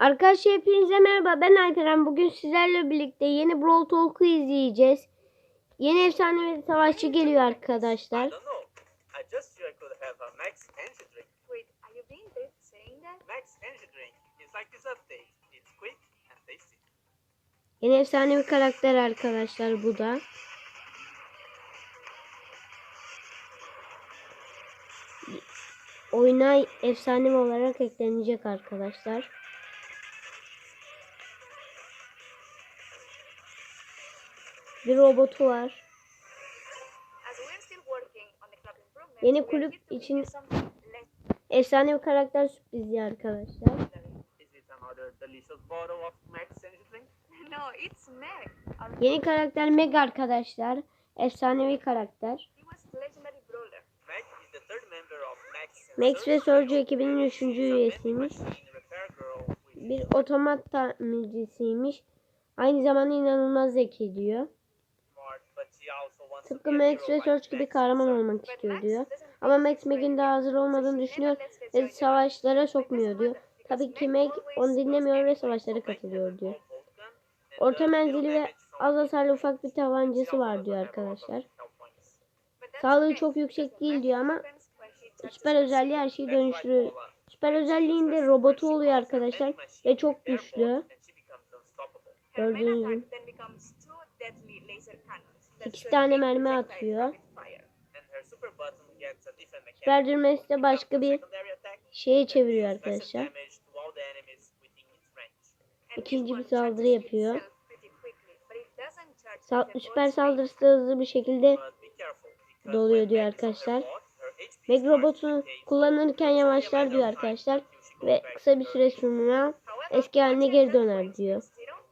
Arkadaşlar hepinize merhaba ben Alperen. Bugün sizlerle birlikte yeni Brawl Talk'u izleyeceğiz. Yeni efsane bir savaşçı geliyor arkadaşlar. Yeni efsane bir karakter arkadaşlar bu da. Oyuna efsane olarak eklenecek arkadaşlar. Bir robotu var. Yeni kulüp için- Efsane bir karakter sürprizi arkadaşlar. Yeni karakter Meg arkadaşlar. Efsanevi karakter. Max ve Surge ekibinin üçüncü üyesiymiş. Bir otomat tamircisiymiş. Aynı zamanda inanılmaz zeki diyor. Tıpkı Max ve Surge gibi kahraman olmak istiyor diyor. Ama Max Meg'in daha hazır olmadığını düşünüyor ve savaşlara sokmuyor diyor. Tabii ki Meg onu dinlemiyor ve savaşlara katılıyor diyor. Orta menzili ve az hasarlı ufak bir tabancası var diyor arkadaşlar. Sağlığı çok yüksek değil diyor ama süper özelliği her şeyi dönüştürüyor. Süper özelliğinde robotu oluyor arkadaşlar ve çok güçlü. Gördüğünüz gibi. İki tane mermi atıyor. dürmesi de başka bir şeye çeviriyor arkadaşlar. İkinci bir saldırı yapıyor. Sal- süper saldırısı da hızlı bir şekilde doluyor diyor arkadaşlar. Meg robotunu kullanırken yavaşlar diyor arkadaşlar ve kısa bir süre sonra eski haline geri döner diyor.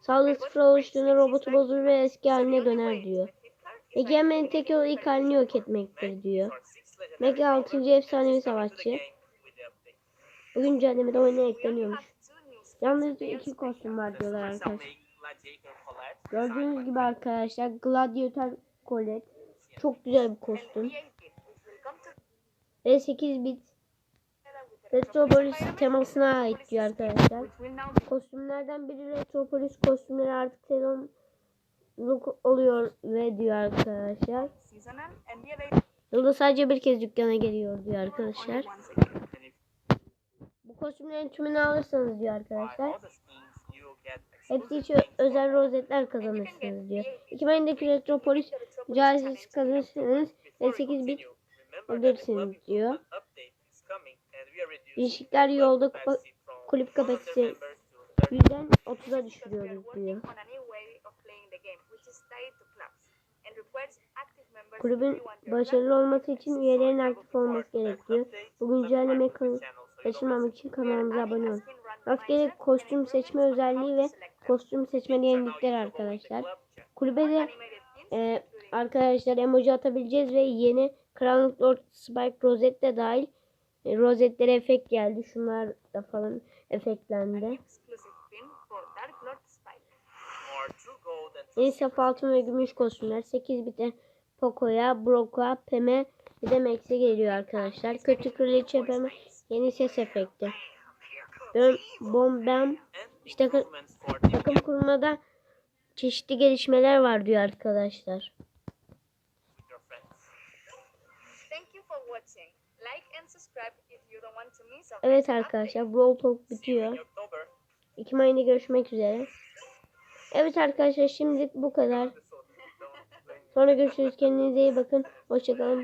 Saldırı sıfır oluştuğunda robotu bozulur ve eski haline döner diyor. Hemen tek yolu ilk halini yok etmektir diyor. Meg 6. efsanevi savaşçı. Bu güncellemede oyuna ekleniyormuş. Yalnızca iki kostüm var diyorlar arkadaşlar. Gördüğünüz gibi arkadaşlar Gladiator Colette. Çok güzel bir kostüm. Ve 8 bit Retropolis temasına ait diyor arkadaşlar. Kostümlerden biri Retropolis kostümleri artık sezon look oluyor ve diyor arkadaşlar. Yılda sadece bir kez dükkana geliyor diyor arkadaşlar. Bu kostümlerin tümünü alırsanız diyor arkadaşlar. Hepsi için özel rozetler kazanırsınız diyor. 2 ayındaki Retropolis caizesi kazanırsınız ve 8 bit ödersiniz diyor. Değişiklikler yolda kupa, kulüp kapasitesi yüzden 30'a düşürüyoruz diyor. Kulübün başarılı olması için üyelerin aktif olması gerekiyor. Bu güncellemeyi kan- kaçırmamak için kanalımıza abone olun. Rastgele kostüm seçme özelliği ve kostüm seçme yenilikler arkadaşlar. Kulübe de e, arkadaşlar emoji atabileceğiz ve yeni Karanlık Lord Spike Rosette de dahil e, rozetlere efekt geldi. Şunlar da falan efektlendi. Yeni saf altın ve gümüş kostümler 8 bite Poco'ya, Brock'a, Pem'e bir de Max'e geliyor arkadaşlar. Kötü Kraliçe Pem'e yeni ses efekti. Bom, bombem işte takı- takım kurmada çeşitli gelişmeler var diyor arkadaşlar. Evet arkadaşlar Brawl Talk bitiyor. 2 ayında görüşmek üzere. Evet arkadaşlar şimdilik bu kadar. Sonra görüşürüz. Kendinize iyi bakın. Hoşçakalın.